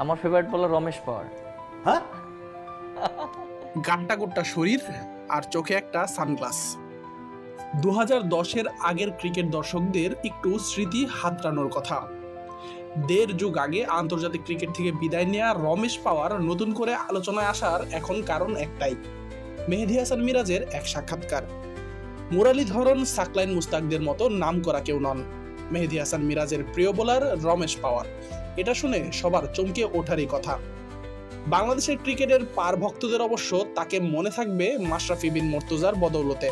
আমার ফেভারিট বলার রমেশ পাওয়ার। হ্যাঁ? গানটা গোট্টা শরীর আর চোখে একটা সানগ্লাস। দু হাজার দশের আগের ক্রিকেট দর্শকদের একটু স্মৃতি হাতড়ানোর কথা। দেড় যুগ আগে আন্তর্জাতিক ক্রিকেট থেকে বিদায় নেওয়া রমেশ পাওয়ার নতুন করে আলোচনায় আসার এখন কারণ একটাই। মেহেদি হাসান মিরাজের এক সাক্ষাৎকার। মুরালীধরন সাকলাইন মুস্তাকদের মতো নাম করা কেউ নন। মেহেদি হাসান মিরাজের প্রিয় বোলার রমেশ পাওয়ার। এটা শুনে সবার চমকে ওঠারই কথা। বাংলাদেশের ক্রিকেটের পার ভক্তদের অবশ্য তাকে মনে থাকবে মাশরাফি বিন মর্তুজার বদৌলতে।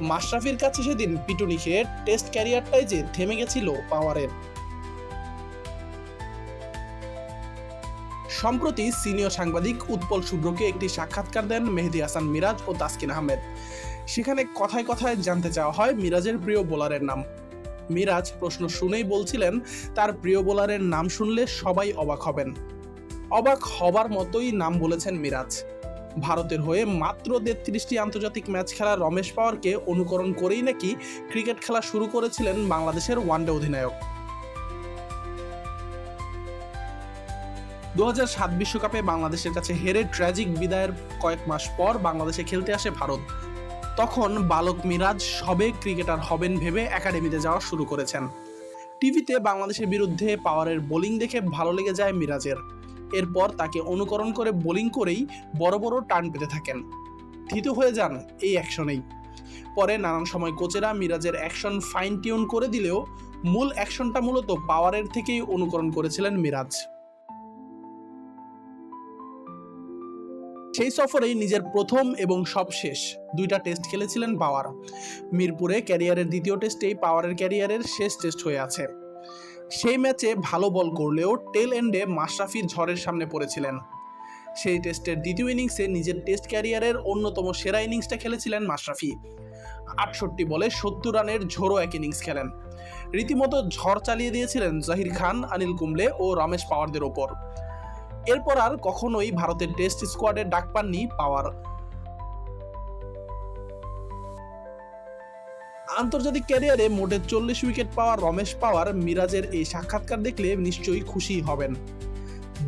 মাশরাফির কাছে সেদিন পিটুনি খেয়ে টেস্ট ক্যারিয়ারটাই যে থেমে গেছিল পাওয়ারের। সম্প্রতি সিনিয়র সাংবাদিক উৎপল শুভ্রকে একটি সাক্ষাৎকার দেন মেহেদি হাসান মিরাজ ও তাসকিন আহমেদ। সেখানে কথায় কথায় জানতে চাওয়া হয় মিরাজের প্রিয় বোলারের নাম। মিরাজ প্রশ্ন শুনেই বলছিলেন, তার প্রিয় বোলারের নাম শুনলে সবাই অবাক হবেন। অবাক হবার মতোই নাম বলেছেন মিরাজ। ভারতের হয়ে মাত্র তেত্রিশটি আন্তর্জাতিক ম্যাচ খেলা রমেশ পাওয়ারকে অনুকরণ করেই নাকি ক্রিকেট খেলা শুরু করেছিলেন বাংলাদেশের ওয়ানডে অধিনায়ক। দু সাত বিশ্বকাপে বাংলাদেশের কাছে হেরে ট্র্যাজিক বিদায়ের কয়েক মাস পর বাংলাদেশে খেলতে আসে ভারত। তখন বালক মিরাজ সবে ক্রিকেটার হবেন ভেবে একাডেমিতে যাওয়া শুরু করেছেন। টিভিতে বাংলাদেশের বিরুদ্ধে পাওয়ারের বোলিং দেখে ভালো লেগে যায় মিরাজের। এরপর তাকে অনুকরণ করে বোলিং করেই বড় বড় টান পেতে থাকেন। থিতু হয়ে যান এই অ্যাকশনেই। পরে নানান সময় কোচেরা মিরাজের অ্যাকশন ফাইন টিউন করে দিলেও মূল অ্যাকশনটা মূলত পাওয়ারের থেকেই অনুকরণ করেছিলেন মিরাজ। সেই সফরেই নিজের প্রথম এবং সবশেষ দুইটা টেস্ট খেলেছিলেন পাওয়ার। মিরপুরে ক্যারিয়ারের দ্বিতীয় টেস্টেই পাওয়ারের ক্যারিয়ারের শেষ টেস্ট হয়ে আছে। সেই ম্যাচে ভালো বল করলেও টেল এন্ডে মাশরাফি ঝড়ের সামনে পড়েছিলেন। সেই টেস্টের দ্বিতীয় ইনিংসে নিজের টেস্ট ক্যারিয়ারের অন্যতম সেরা ইনিংসটা খেলেছিলেন মাশরাফি। আটষট্টি বলে সত্তর রানের ঝোড়ো এক ইনিংস খেলেন। রীতিমতো ঝড় চালিয়ে দিয়েছিলেন জাহির খান অনিল কুম্বলে ও রমেশ পাওয়ারদের ওপর। এরপর আর কখনোই ভারতের টেস্ট স্কোয়াডের ডাক পাননি পাওয়ার। আন্তর্জাতিক ক্যারিয়ারে মোটে চল্লিশ উইকেট পাওয়া রমেশ পাওয়ার মিরাজের এই সাক্ষাৎকার দেখলে নিশ্চয়ই খুশি হবেন।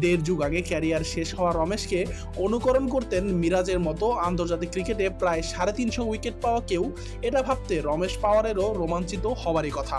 দেড় যুগ আগে ক্যারিয়ার শেষ হওয়া রমেশকে অনুকরণ করতেন মিরাজের মতো আন্তর্জাতিক ক্রিকেটে প্রায় সাড়ে তিনশো উইকেট পাওয়া কেউ, এটা ভাবতে রমেশ পাওয়ারেরও রোমাঞ্চিত হবারই কথা।